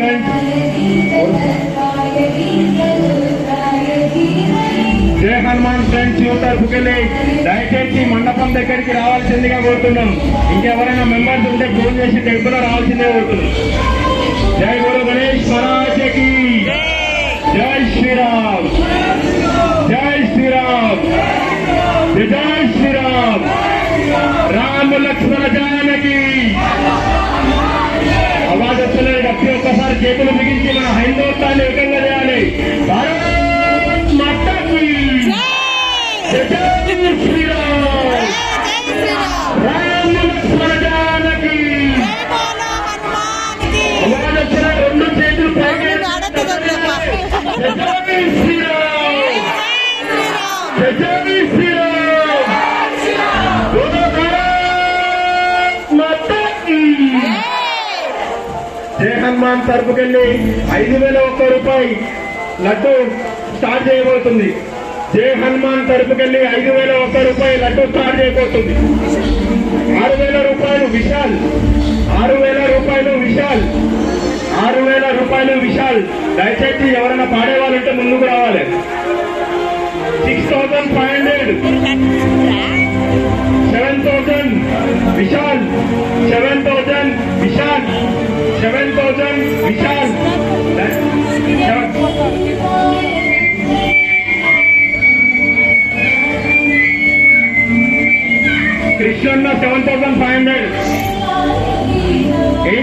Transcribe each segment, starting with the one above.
Friends జయ Hanuman friends యువత తరఫుకెళ్ళి దయచేసి మండపం దగ్గరికి రావాల్సిందిగా కోరుతున్నాం. ఇంకెవరైనా మెంబర్స్ ఉంటే ఫోన్ చేసి టెంపుల్ రావాల్సిందే కోరుతున్నాం. జై గురు గణేష్ మహారాజకి జై శ్రీరామ్. జై శ్రీరామ్. జై శ్రీరామ్. రామ లక్ష్మణ జానకి డబ్బి ఒక్కసారి చేతులు బిగించి మన హైందవత్వాన్ని ఏకంగా చేయాలి. భారత్ వచ్చిన రెండు చేతులు పైకి జయ హనుమాన్ తరపుకెళ్ళి ఐదు వేల ఒక్క రూపాయి లడ్డు స్టార్ట్ చేయబోతుంది. జయ హనుమాన్ తరపుకెళ్ళి ఐదు వేల ఒక్క రూపాయి లడ్డు స్టార్ట్ చేయబోతుంది. ఆరు వేల రూపాయలు విశాల్. ఆరు వేల రూపాయలు విశాల్. ఆరు వేల రూపాయలు విశాల్. దయచేసి ఎవరైనా పాడేవాళ్ళంటే ముందుకు రావాలి. Six thousand five hundred seven thousand Vishal.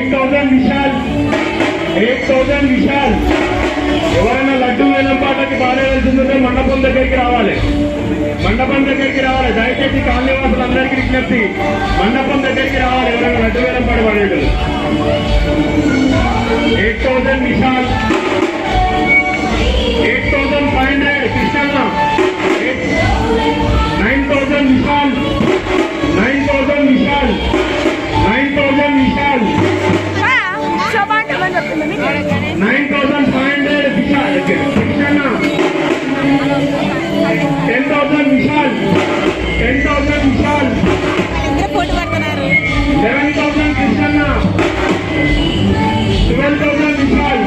Eight thousand Vishal eight thousand Vishal ఎవరైనా లడ్డు వేలం పాటకి బాగాలేవలసిందంటే మండపం దగ్గరికి రావాలి. మండపం దగ్గరికి రావాలి. దయచేసి కాలనీవాసులు అందరికీ విజ్ఞప్తి. మండపం దగ్గరికి రావాలి. ఎవరైనా లడ్డు వేలం పాట పడేడు eight thousand Vishal nine thousand five hundred Vishal ten thousand Vishal ten thousand Vishal eleven thousand కృష్ణన్న twelve thousand Vishal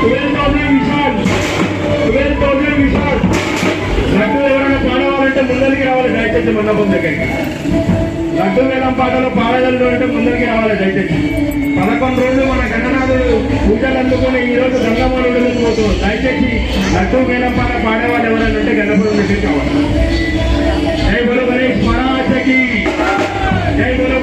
twelve thousand Vishal twelve thousand Vishal laddu ఎవరైనా పాడవాలంటే ముందరికి రావాలి దయచేసి మండపం దగ్గరికి లడ్డు వేలం పాటలు పాడగలరు అంటే అందుకొని ఈరోజు గంగమ్మను గంగమ్మలు దయచేసి లడ్డు వేలం పాట పాడేవాళ్ళు ఎవరైనా ఉంటే గణపతి దగ్గరికి జై గురు గణేష్ మహారాజకి. జై గురు